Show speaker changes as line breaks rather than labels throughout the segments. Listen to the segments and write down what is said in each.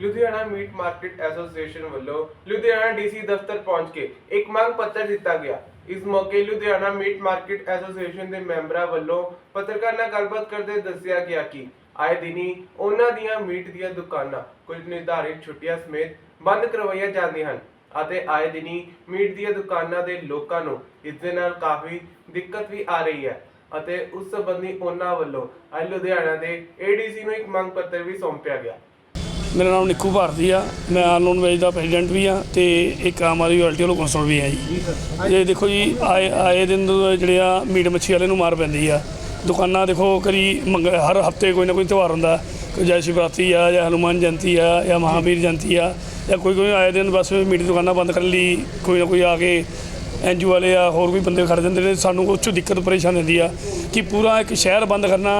Ludhiana meat market association ਵੱਲੋਂ Ludhiana DC ਦਫ਼ਤਰ ਪਹੁੰਚ ਕੇ ਇੱਕ ਮੰਗ ਪੱਤਰ ਦਿੱਤਾ ਗਿਆ। ਇਸ ਮੌਕੇ ਲੁਧਿਆਣਾ ਮੀਟ ਮਾਰਕੀਟ ਐਸੋਸੀਏਸ਼ਨ ਦੇ ਮੈਂਬਰਾਂ ਵੱਲੋਂ ਪੱਤਰਕਾਰ ਨਾਲ ਗੱਲਬਾਤ ਕਰਦੇ ਦੱਸਿਆ ਗਿਆ ਕਿ ਆਏ ਦਿਨੀ ਉਹਨਾਂ ਦੀਆਂ ਮੀਟ ਦੀਆਂ ਦੁਕਾਨਾਂ ਕੁਝ ਨਿਰਧਾਰਿਤ ਛੁੱਟੀਆਂ ਸਮੇਤ ਬੰਦ ਕਰਵਾਈਆਂ ਜਾਂਦੀਆਂ ਹਨ ਅਤੇ ਆਏ ਦਿਨੀ ਮੀਟ ਦੀਆਂ ਦੁਕਾਨਾਂ ਦੇ ਲੋਕਾਂ ਨੂੰ ਇਸ ਦੇ ਨਾਲ ਕਾਫੀ ਦਿੱਕਤ ਵੀ ਆ ਰਹੀ ਹੈ ਅਤੇ ਉਸ ਸੰਬੰਧੀ ਉਹਨਾਂ ਵੱਲੋਂ ਅੱਜ ਲੁਧਿਆਣਾ ਦੇ ਏਡੀਸੀ ਨੂੰ ਇੱਕ ਮੰਗ ਪੱਤਰ ਵੀ ਸੌਂਪਿਆ ਗਿਆ।
ਮੇਰਾ ਨਾਮ ਨਿੱਕੂ ਭਾਰਤੀ ਆ। ਮੈਂ ਆਨਲਾਈਨ ਵੇਜ ਦਾ ਪ੍ਰੈਜ਼ੀਡੈਂਟ ਵੀ ਆ ਤੇ ਇੱਕ ਆਮ ਆਦਮੀ ਪਾਰਟੀ ਵੱਲੋਂ ਕੌਂਸਲਰ ਵੀ ਆ ਜੀ। ਇਹ ਦੇਖੋ ਜੀ, ਆਏ ਆਏ ਦਿਨ ਜਿਹੜੇ ਆ ਮੀਟ ਮੱਛੀ ਵਾਲੇ ਨੂੰ ਮਾਰ ਪੈਂਦੀ ਆ। ਦੁਕਾਨਾਂ ਦੇਖੋ, ਕਦੀ ਮੰਗ ਹਰ ਹਫ਼ਤੇ ਕੋਈ ਨਾ ਕੋਈ ਤਿਉਹਾਰ ਹੁੰਦਾ। ਜੈ ਸ਼ਿਵਰਾਤਰੀ ਆ ਜਾਂ ਹਨੂਮਾਨ ਜਯੰਤੀ ਆ ਜਾਂ ਮਹਾਵੀਰ ਜਯੰਤੀ ਆ ਜਾਂ ਕੋਈ ਕੋਈ ਆਏ ਦਿਨ ਬਸ ਮੀਟ ਦੀ ਦੁਕਾਨਾਂ ਬੰਦ ਕਰਨ ਲਈ ਕੋਈ ਨਾ ਕੋਈ ਆ ਕੇ ਐਨਜੀਓ ਵਾਲੇ ਆ, ਹੋਰ ਵੀ ਬੰਦੇ ਖੜ ਜਾਂਦੇ ਨੇ। ਸਾਨੂੰ ਉਹ 'ਚੋਂ ਦਿੱਕਤ ਪਰੇਸ਼ਾਨ ਹੁੰਦੀ ਆ ਕਿ ਪੂਰਾ ਇੱਕ ਸ਼ਹਿਰ ਬੰਦ ਕਰਨਾ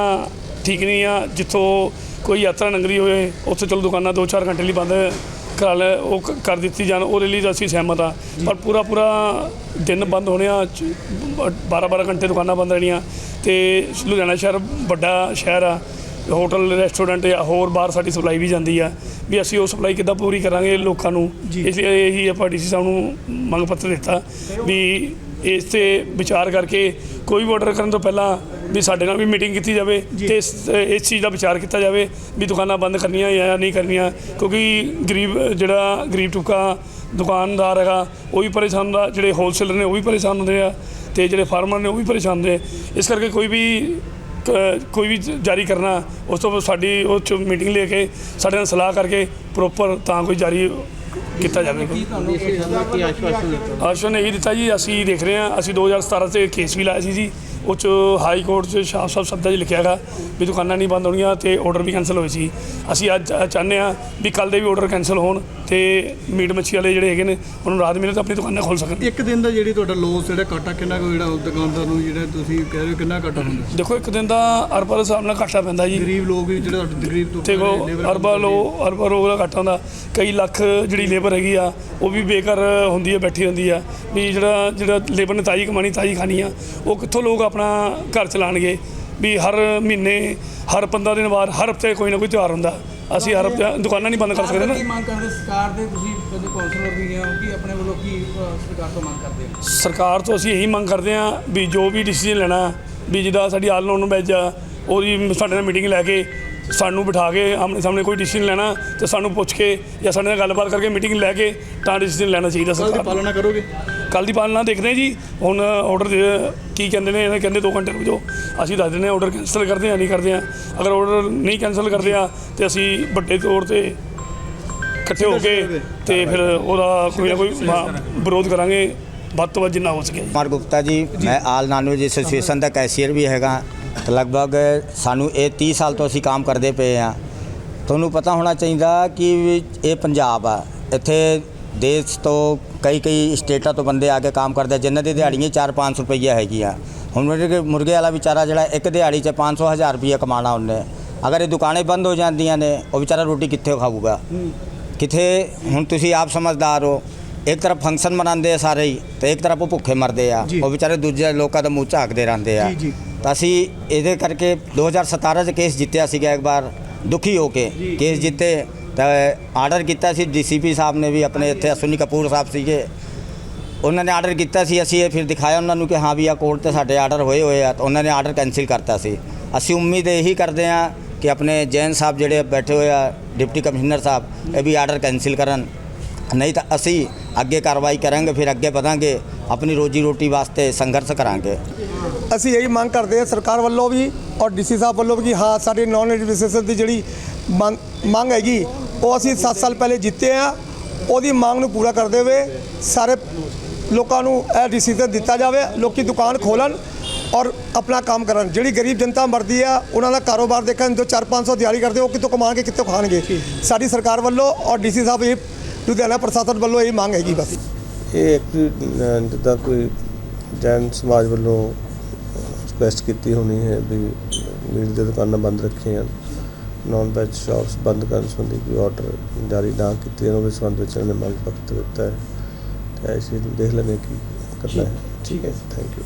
ਠੀਕ ਨਹੀਂ ਆ, ਜਿੱਥੋਂ ਕੋਈ ਯਾਤਰਾ ਨਗਰੀ ਹੋਵੇ ਉੱਥੇ ਚਲੋ ਦੁਕਾਨਾਂ 2-4 ਘੰਟੇ ਲਈ ਬੰਦ ਕਰਾ ਲੈ ਉਹ ਕ- ਕਰ ਦਿੱਤੀ ਜਾਣ ਉਹਦੇ ਲਈ ਤਾਂ ਅਸੀਂ ਸਹਿਮਤ ਆ ਪਰ ਪੂਰਾ ਪੂਰਾ ਦਿਨ ਬੰਦ ਹੋਣੇ ਆ 12-12 ਘੰਟੇ ਦੁਕਾਨਾਂ ਬੰਦ ਰਹਿਣੀਆਂ। ਤੇ ਲੁਧਿਆਣਾ ਸ਼ਹਿਰ ਵੱਡਾ ਸ਼ਹਿਰ ਆ ਹੋਟਲ ਰੈਸਟੋਰੈਂਟ ਜਾਂ ਹੋਰ ਬਾਹਰ ਸਾਡੀ ਸਪਲਾਈ ਵੀ ਜਾਂਦੀ ਆ। ਵੀ ਅਸੀਂ ਉਹ ਸਪਲਾਈ ਕਿੱਦਾਂ ਪੂਰੀ ਕਰਾਂਗੇ ਲੋਕਾਂ ਨੂੰ? ਇਸ ਲਈ ਇਹੀ ਆਪਾਂ ਡੀਸੀ ਸਾਹਿਬ ਨੂੰ ਮੰਗ ਪੱਤਰ ਦਿੱਤਾ ਵੀ ਇਸ ਤੇ ਵਿਚਾਰ ਕਰਕੇ ਕੋਈ ਵੀ ਆਰਡਰ ਕਰਨ ਤੋਂ ਪਹਿਲਾਂ ਵੀ ਸਾਡੇ ਨਾਲ ਵੀ ਮੀਟਿੰਗ ਕੀਤੀ ਜਾਵੇ ਤੇ ਇਸ ਇਸ ਚੀਜ਼ ਦਾ ਵਿਚਾਰ ਕੀਤਾ ਜਾਵੇ ਵੀ ਦੁਕਾਨਾਂ ਬੰਦ ਕਰਨੀਆਂ ਜਾਂ ਨਹੀਂ ਕਰਨੀਆਂ ਕਿਉਂਕਿ ਗਰੀਬ ਜਿਹੜਾ ਗਰੀਬ ਟੁਕਾ ਦੁਕਾਨਦਾਰ ਹੈਗਾ ਉਹ ਵੀ ਪਰੇਸ਼ਾਨ ਦਾ ਜਿਹੜੇ ਹੋਲਸੇਲਰ ਨੇ ਉਹ ਵੀ ਪਰੇਸ਼ਾਨ ਹੁੰਦੇ ਆ ਤੇ ਜਿਹੜੇ ਫਾਰਮਰ ਨੇ ਉਹ ਵੀ ਪਰੇਸ਼ਾਨ ਹੁੰਦੇ ਇਸ ਕਰਕੇ ਕੋਈ ਵੀ ਕ- ਕੋਈ ਵੀ ਜਾਰੀ ਕਰਨਾ ਉਸ ਤੋਂ ਬਾਅਦ ਸਾਡੀ ਉਹ 'ਚ ਮੀਟਿੰਗ ਲੈ ਕੇ ਸਾਡੇ ਨਾਲ ਸਲਾਹ ਕਰਕੇ ਪ੍ਰੋਪਰ ਤਾਂ ਕੋਈ ਜਾਰੀ ਕੀਤਾ ਜਾਵੇ।
ਆਸ਼ਵਾਸਨ
ਨੇ ਇਹ ਦਿੱਤਾ ਜੀ ਅਸੀਂ ਦੇਖ ਰਹੇ ਹਾਂ ਅਸੀਂ 2017 ਤੇ ਕੇਸ ਵੀ ਲਾਇਆ ਸੀ ਜੀ। ਉਹ 'ਚ ਹਾਈ ਕੋਰਟ 'ਚ ਸ਼ਾਹ ਸਾਹਿਬ ਸ਼ਬਦਾਂ 'ਚ ਲਿਖਿਆ ਹੈਗਾ ਵੀ ਦੁਕਾਨਾਂ ਨਹੀਂ ਬੰਦ ਹੋਣੀਆਂ ਤੇ ਆਰਡਰ ਵੀ ਕੈਨਸਲ ਹੋਏ ਸੀ। ਅਸੀਂ ਅੱਜ ਚਾਹੁੰਦੇ ਹਾਂ ਵੀ ਕੱਲ ਦੇ ਵੀ ਆਰਡਰ ਕੈਨਸਲ ਹੋਣ ਤੇ ਮੀਟ ਮੱਛੀ ਵਾਲੇ ਜਿਹੜੇ ਹੈਗੇ ਨੇ ਉਹਨਾਂ ਨੂੰ ਰਾਤ ਮਿਲੇ ਤਾਂ ਆਪਣੀ ਦੁਕਾਨਾਂ ਖੋਲ ਸਕਣ।
ਇੱਕ ਦਿਨ ਦਾ ਜਿਹੜੀ ਤੁਹਾਡਾ ਲੋਸ ਜਿਹੜਾ ਘਾਟਾ ਕਿੰਨਾ ਕੁ ਜਿਹੜਾ ਦੁਕਾਨਦਾਰ ਨੂੰ ਜਿਹੜਾ ਤੁਸੀਂ ਕਹਿ ਰਹੇ ਹੋ ਕਿੰਨਾ ਘਾਟਾ ਹੁੰਦਾ?
ਦੇਖੋ ਇੱਕ ਦਿਨ ਦਾ ਅਰਬਾ ਦੇ ਹਿਸਾਬ ਨਾਲ ਘਾਟਾ ਪੈਂਦਾ ਜੀ।
ਗਰੀਬ ਲੋਕ ਵੀ ਜਿਹੜਾ ਤੁਹਾਡੇ ਗਰੀਬ ਤੋਂ
ਦੇਖੋ ਅਰਬਾ ਲੋ ਅਰਬਾ ਰੋਗ ਦਾ ਘਾਟਾ ਹੁੰਦਾ। ਕਈ ਲੱਖ ਜਿਹੜੀ ਲੇਬਰ ਹੈਗੀ ਆ ਉਹ ਵੀ ਬੇਕਾਰ ਹੁੰਦੀ ਹੈ ਬੈਠੀ ਹੁੰਦੀ ਆ। ਵੀ ਜਿਹੜਾ ਜਿਹੜਾ ਲੇਬਰ ਨੇ ਤਾਜੀ ਕਮਾਣੀ ਤਾਜੀ ਖਾਣੀ ਆ ਉਹ ਕਿੱਥੋਂ ਲੋਕ ਆਪਣਾ ਘਰ ਚਲਾਣਗੇ ਵੀ ਹਰ ਮਹੀਨੇ ਹਰ 15 ਦਿਨ ਬਾਅਦ ਹਰ ਹਫ਼ਤੇ ਕੋਈ ਨਾ ਕੋਈ ਤਿਉਹਾਰ ਹੁੰਦਾ। ਅਸੀਂ ਹਰ ਹਫ਼ਤੇ ਦੁਕਾਨਾਂ ਨਹੀਂ ਬੰਦ ਕਰ ਸਕਦੇ ਨਾ।
ਕੀ ਮੰਗ ਕਰਦੇ ਸਰਕਾਰ ਦੇ ਤੁਸੀਂ ਕਦੇ ਕਾਉਂਸਲਰ ਵੀ ਆ ਕਿ ਆਪਣੇ ਵੱਲੋਂ ਕੀ ਅ, ਸਰਕਾਰ ਤੋਂ ਮੰਗ ਕਰਦੇ ਹੋ?
ਸਰਕਾਰ ਤੋਂ ਅਸੀਂ ਇਹੀ ਮੰਗ ਕਰਦੇ ਹਾਂ ਵੀ ਜੋ ਵੀ ਡਿਸੀਜਨ ਲੈਣਾ ਵੀ ਜਿਹਦਾ ਸਾਡੀ ਆਲ ਨੋਨ ਬੈਜ ਆ ਉਹਦੀ ਸਾਡੇ ਨਾਲ ਮੀਟਿੰਗ ਲੈ ਕੇ ਸਾਨੂੰ ਬਿਠਾ ਕੇ ਆਮਣੇ ਸਾਹਮਣੇ ਕੋਈ ਡਿਸੀਜਨ ਲੈਣਾ ਤੇ ਸਾਨੂੰ ਪੁੱਛ ਕੇ ਜਾਂ ਸਾਡੇ ਨਾਲ ਗੱਲਬਾਤ ਕਰਕੇ ਮੀਟਿੰਗ ਲੈ ਕੇ ਤਾਂ ਡਿਸੀਜਨ ਲੈਣਾ ਚਾਹੀਦਾ
ਕੱਲ ਦੀ
ਸਰਕਾਰ
ਪਾਲਣਾ ਕਰੋਗੇ?
ਕੱਲ ਦੀ ਪਾਲਣਾ ਦੇਖਦੇ ਹਾਂ ਜੀ। ਹੁਣ ਆਰਡਰ ਕੀ ਕਹਿੰਦੇ ਨੇ ਇਹ ਕਹਿੰਦੇ 2 ਘੰਟੇ ਰੁਕ ਜਾਓ। ਅਸੀਂ ਦੱਸ ਦਿੰਦੇ ਹਾਂ ਆਰਡਰ ਕੈਂਸਲ ਕਰਦੇ ਹਾਂ ਨਹੀਂ ਕਰਦੇ ਹਾਂ। ਅਗਰ ਆਰਡਰ ਨਹੀਂ ਕੈਂਸਲ ਕਰਦੇ ਆ ਤੇ ਅਸੀਂ ਵੱਡੇ ਤੌਰ ਤੇ ਇਕੱਠੇ ਹੋ ਕੇ ਤੇ ਫਿਰ ਉਹਦਾ ਕੋਈ ਨਾ ਕੋਈ ਵਿਰੋਧ ਕਰਾਂਗੇ। ਵੱਧ ਤੋਂ ਵੱਧ ਜਿੰਨਾ ਹੋ ਸਕੇ
ਕੁਮਾਰ ਗੁਪਤਾ ਜੀ ਮੈਂ ਆਲ ਨਾਨਵੇਜ ਐਸੋਸੀਏਸ਼ਨ ਦਾ ਕੈਸ਼ੀਅਰ ਵੀ ਹੈਗਾ ਲਗਭਗ ਸਾਨੂੰ ਇਹ 30 ਸਾਲ ਤੋਂ ਅਸੀਂ ਕੰਮ ਕਰਦੇ ਪਏ ਆ ਤੁਹਾਨੂੰ ਪਤਾ ਹੋਣਾ ਚਾਹੀਦਾ ਕਿ ਇਹ ਪੰਜਾਬ ਆ। ਇੱਥੇ ਦੇਸ਼ ਤੋਂ ਕਈ ਕਈ ਸਟੇਟਾਂ ਤੋਂ ਬੰਦੇ ਆ ਕੇ ਕੰਮ ਕਰਦੇ ਜਿਨ੍ਹਾਂ ਦੀ ਦਿਹਾੜੀਆਂ 4-500 ਰੁਪਈਆ ਹੈਗੀਆਂ। ਹੁਣ ਮੁਰਗੇ ਮੁਰਗੇ ਵਾਲਾ ਵਿਚਾਰਾ ਜਿਹੜਾ ਇੱਕ ਦਿਹਾੜੀ 'ਚ 500 ਹਜ਼ਾਰ ਰੁਪਈਆ ਕਮਾਣਾ ਉਹਨੇ। ਅਗਰ ਇਹ ਦੁਕਾਨਾਂ ਬੰਦ ਹੋ ਜਾਂਦੀਆਂ ਨੇ ਉਹ ਵਿਚਾਰਾ ਰੋਟੀ ਕਿੱਥੇ ਖਾਊਗਾ? ਕਿਥੇ ਹੁਣ ਤੁਸੀਂ ਆਪ ਸਮਝਦਾਰ ਹੋ ਇੱਕ ਤਰਫ ਫੰਕਸ਼ਨ ਮਨਾਉਂਦੇ ਆ ਸਾਰੇ ਹੀ ਤੇ ਇੱਕ ਤਰਫ ਉਹ ਭੁੱਖੇ ਮਰਦੇ ਆ। ਉਹ ਵਿਚਾਰੇ ਦੂਜੇ ਲੋਕਾਂ ਦਾ ਮੂੰਹ ਝਾਕਦੇ ਰਹਿੰਦੇ ਆ।
ਜੀ, ਜੀ।
ਤਾਂ ਅਸੀਂ ਇਹਦੇ ਕਰਕੇ 2017 ਚ ਕੇਸ ਜਿੱਤਿਆ ਸੀਗਾ ਇੱਕ ਵਾਰ ਦੁਖੀ ਹੋ ਕੇ ਕੇਸ ਜਿੱਤੇ। ਤਾਂ ਆਰਡਰ ਕੀਤਾ ਸੀ ਡੀਸੀਪੀ ਸਾਹਿਬ ਨੇ ਵੀ ਆਪਣੇ ਇੱਥੇ ਅਸੁਨੀ ਕਪੂਰ ਸਾਹਿਬ ਸੀਗੇ। ਉਹਨਾਂ ਨੇ ਆਰਡਰ ਕੀਤਾ ਸੀ ਅਸੀਂ ਇਹ ਫਿਰ ਦਿਖਾਇਆ ਉਹਨਾਂ ਨੂੰ ਕਿ ਹਾਂ ਵੀ ਆ ਕੋਰਟ ਤੇ ਸਾਡੇ ਆਰਡਰ ਹੋਏ ਹੋਏ ਆ ਤਾਂ ਉਹਨਾਂ ਨੇ ਆਰਡਰ ਕੈਨਸਲ ਕਰਤਾ ਸੀ। ਅਸੀਂ ਉਮੀਦ ਇਹੀ ਕਰਦੇ ਆ ਕਿ ਆਪਣੇ ਜੈਨ ਸਾਹਿਬ ਜਿਹੜੇ ਬੈਠੇ ਹੋਏ ਆ ਡਿਪਟੀ ਕਮਿਸ਼ਨਰ ਸਾਹਿਬ ਇਹ ਵੀ ਆਰਡਰ ਕੈਨਸਲ ਕਰਨ। ਨਹੀਂ ਤਾਂ ਅਸੀਂ ਅੱਗੇ ਕਾਰਵਾਈ ਕਰਾਂਗੇ, ਫਿਰ ਅੱਗੇ ਵਧਾਂਗੇ, ਆਪਣੀ ਰੋਜੀ ਰੋਟੀ ਵਾਸਤੇ ਸੰਘਰਸ਼ ਕਰਾਂਗੇ।
ਅਸੀਂ ਇਹੀ ਮੰਗ ਕਰਦੇ ਹਾਂ ਸਰਕਾਰ ਵੱਲੋਂ ਵੀ ਔਰ ਡੀਸੀ ਸਾਹਿਬ ਵੱਲੋਂ ਵੀ ਕਿ ਹਾਂ, ਸਾਡੇ ਨਾਨ ਐਡਮਿਨਿਸਟ੍ਰੇਸ਼ਨ ਦੀ ਜਿਹੜੀ ਮੰਗ ਮੰਗ ਹੈਗੀ, ਉਹ ਅਸੀਂ 7 ਸਾਲ ਪਹਿਲੇ ਜਿੱਤੇ ਆ। ਉਹਦੀ ਮੰਗ ਨੂੰ ਪੂਰਾ ਕਰਦੇ ਹੋਏ ਸਾਰੇ ਲੋਕਾਂ ਨੂੰ ਇਹ ਡਿਸੀਜਨ ਦਿੱਤਾ ਜਾਵੇ, ਲੋਕੀ ਦੁਕਾਨ ਖੋਲਣ ਔਰ ਆਪਣਾ ਕੰਮ ਕਰਨ। ਜਿਹੜੀ ਗਰੀਬ ਜਨਤਾ ਮਰਦੀ ਆ, ਉਹਨਾਂ ਦਾ ਕਾਰੋਬਾਰ ਦੇਖਣ, ਜੋ 4-500 ਦਿਹਾੜੀ ਕਰਦੇ, ਉਹ ਕਿੱਥੋਂ ਕਮਾਣਗੇ, ਕਿੱਥੋਂ ਖਾਣਗੇ? ਸਾਡੀ ਸਰਕਾਰ ਵੱਲੋਂ ਔਰ ਡੀਸੀ ਸਾਹਿਬ ਇਹ ਲੁਧਿਆਣਾ ਪ੍ਰਸ਼ਾਸਨ ਵੱਲੋਂ ਇਹ ਮੰਗ ਹੈਗੀ ਬਸ।
ਇਹ ਇੱਕ ਜਿੱਦਾਂ ਕੋਈ ਜੈਨ ਸਮਾਜ ਵੱਲੋਂ ਰਿਕੁਐਸਟ ਕੀਤੀ ਹੋਣੀ ਹੈ ਵੀ ਮੀਟ ਦੀਆਂ ਦੁਕਾਨਾਂ ਬੰਦ ਰੱਖੀਆਂ ਨਾਨ ਵੈਜ ਸ਼ਾਪਸ ਬੰਦ ਕਰਨ ਸੰਬੰਧੀ ਕੋਈ ਆਰਡਰ ਜਾਰੀ ਨਾ ਕੀਤੇ ਉਹਦੇ ਸੰਬੰਧ ਵਿੱਚ ਇਹਨਾਂ ਨੇ ਮੰਗ ਪੱਤਰ ਦਿੱਤਾ ਹੈ। ਤੇ ਅਸੀਂ ਦੇਖ ਲੈਂਦੇ ਕੀ ਕਰਨਾ ਹੈ।
ਠੀਕ ਹੈ।
Thank you